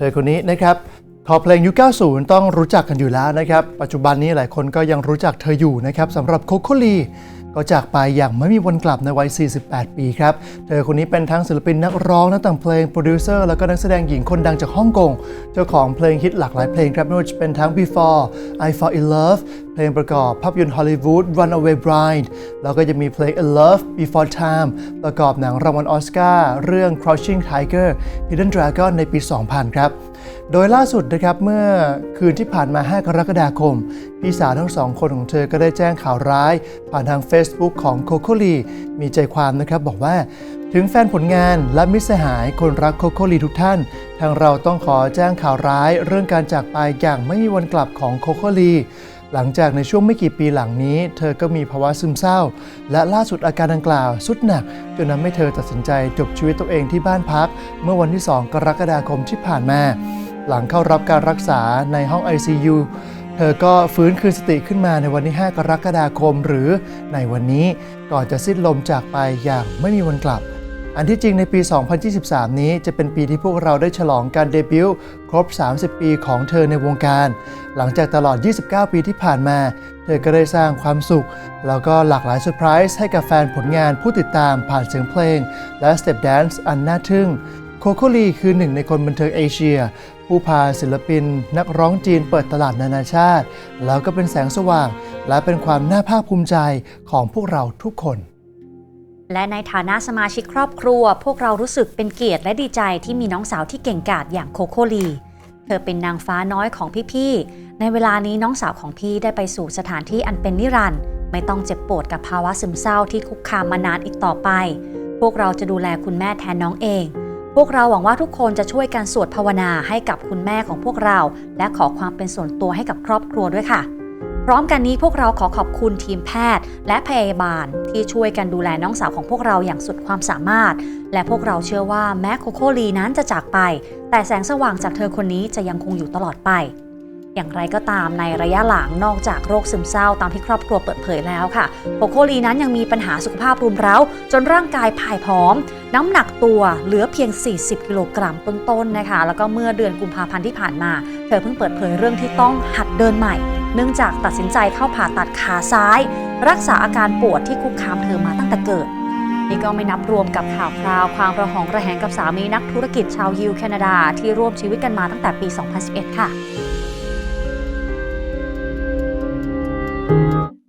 เธอคนนี้นะครับ คอเพลงยุค 90 ต้องรู้จักกันอยู่แล้วนะครับ ปัจจุบันนี้หลายคนก็ยังรู้จักเธออยู่นะครับสำหรับโคโคลีก็จากไปอย่างไม่มีวันกลับในวัย 48 ปีครับ เธอคนนี้เป็นทั้งศิลปินนักร้อง นักแต่งเพลง โปรดิวเซอร์ แล้วก็นักแสดงหญิงคนดังจากฮ่องกง เจ้าของเพลงฮิตหลากหลายเพลงครับไม่ว่าจะเป็นทั้ง Before I Fall in Love เพลงประกอบภาพยนตร์ฮอลลีวูด Runaway Bride แล้วก็จะมีเพลง In Love Before Time ประกอบหนังรางวัลออสการ์เรื่อง Crouching Tiger Hidden Dragon ในปี 2000 ครับ โดยล่าสุดนะครับเมื่อคืนที่ผ่านมา 5 กรกฎาคม พี่สาวทั้งสองคนของเธอก็ได้แจ้งข่าวร้าย ผ่านทาง Facebook ของโคโคลีมีใจความนะครับบอกว่าถึงแฟนผลงานและมิตรสหายคนรักโคโคลีทุกท่าน ทางเราต้องขอแจ้งข่าวร้ายเรื่องการจากไปอย่างไม่มีวันกลับของโคโคลีหลังจากในช่วงไม่กี่ปีหลังนี้ เธอก็มีภาวะซึมเศร้า และล่าสุดอาการดังกล่าวสุดหนัก จนทำให้เธอตัดสินใจจบชีวิตตัวเองที่บ้านพัก เมื่อวันที่ 2 กรกฎาคมที่ผ่านมา หลังเข้ารับการรักษาในห้อง ICU เธอก็ฟื้นคืนสติขึ้นมาในวันที่ 5 กรกฎาคม หรือในวันนี้ก่อนจะสิ้นลมจากไปอย่างไม่มีวันกลับ อันที่จริงในปี 2023 นี้จะเป็นปีที่พวกเราได้ฉลองการเดบิวต์ครบ 30 ปีของเธอในวงการ หลังจากตลอด 29 ปีที่ผ่านมา เธอก็ได้สร้างความสุข แล้วก็หลากหลายเซอร์ไพรส์ให้กับแฟนผลงานผู้ติดตามผ่านเสียงเพลง และสเต็ปแดนซ์อันน่าทึ่ง โคโคลีคือหนึ่งในคนบันเทิงเอเชีย ผู้พาศิลปิน นักร้องจีนเปิดตลาดนานาชาติ แล้วก็เป็นแสงสว่าง และเป็นความน่าภาคภูมิใจของพวกเราทุกคน และในฐานะสมาชิกครอบครัว พวกเรารู้สึกเป็นเกียรติและดีใจที่มีน้องสาวที่เก่งกาจอย่างโคโคลี เธอเป็นนางฟ้าน้อยของพี่ๆในเวลานี้น้องสาวของพี่ได้ไปสู่สถานที่อันเป็นนิรันดร์ไม่ต้องเจ็บปวดกับภาวะซึมเศร้าที่คุกคามมานานอีกต่อไป พวกเราจะดูแลคุณแม่แทนน้องเอง วกเราหวังว่าทุกคนจะช่วยกันสวดภาวนาให้กับคุณแม่ของพวกเรา และขอความเป็นส่วนตัวให้กับครอบครัวด้วยค่ะพร้อมกันนี้พวกเราขอขอบคุณทีมแพทย์ และพยาบาล ที่ช่วยกันดูแลน้องสาวของพวกเราอย่างสุดความสามารถ และพวกเราเชื่อว่าแม้โคโคลีนั้นจะจากไป แต่แสงสว่างจากเธอคนนี้จะยังคงอยู่ตลอดไป อย่างไรก็ตามในระยะหลังนอกจากโรคซึมเศร้าตามที่ครอบครัวเปิดเผยแล้วค่ะโคโคลีนั้นยังมีปัญหาสุขภาพรุมเร้า จนร่างกายผ่ายผอม น้ำหนักตัวเหลือเพียง 40 กิโลกรัมต้นๆนะคะ แล้วก็เมื่อเดือนกุมภาพันธ์ที่ผ่านมา เธอเพิ่งเปิดเผยเรื่องที่ต้องหัดเดินใหม่ เนื่องจากตัดสินใจเข้าผ่าตัดขาซ้าย รักษาอาการปวดที่คุกคามเธอมาตั้งแต่เกิดนี่ก็ไม่นับรวมกับข่าวคราวความระหองระแหงกับสามีนักธุรกิจชาวยิวแคนาดาที่ร่วมชีวิตกันมาตั้งแต่ปี 2011 ค่ะ